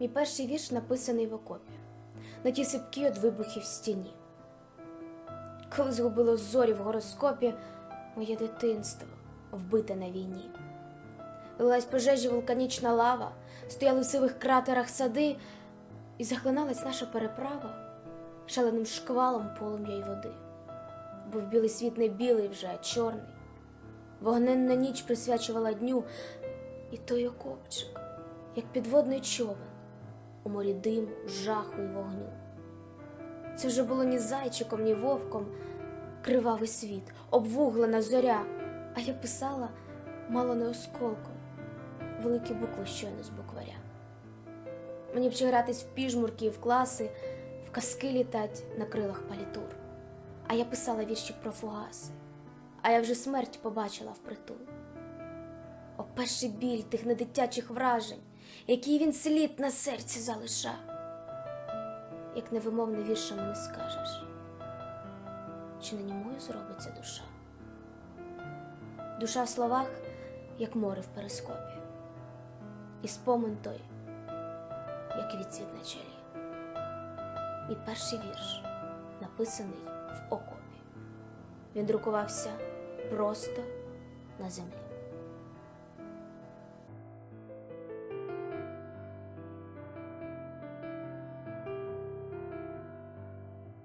Мій перший вірш написаний в окопі, на ті сипкі від вибухів в стіні. Коли згубило зорі в гороскопі, моє дитинство вбите на війні. Лилась пожежі вулканічна лава, стояли в сивих кратерах сади, і захлиналась наша переправа шаленим шквалом полум'я й води. Був білий світ не білий вже, а чорний. Вогненна ніч присвячувала дню, і той окопчик, як підводний човен, у морі диму, жаху й вогню. Це вже було ні зайчиком, ні вовком, кривавий світ, обвуглена зоря, а я писала мало не осколком, великі букви щойно з букваря. Мені б ще гратись в піжмурки і в класи, в казки літать на крилах палітур. А я писала вірші про фугаси, а я вже смерть побачила впритул. О, перший біль тих недитячих вражень, який він слід на серці залиша, як невимовне віршами не скажеш, чи не німою зробиться душа? Душа в словах, як море в перископі, і спомин той, як відцвіт на чолі. Мій перший вірш написаний в окопі. Він друкувався просто на землі.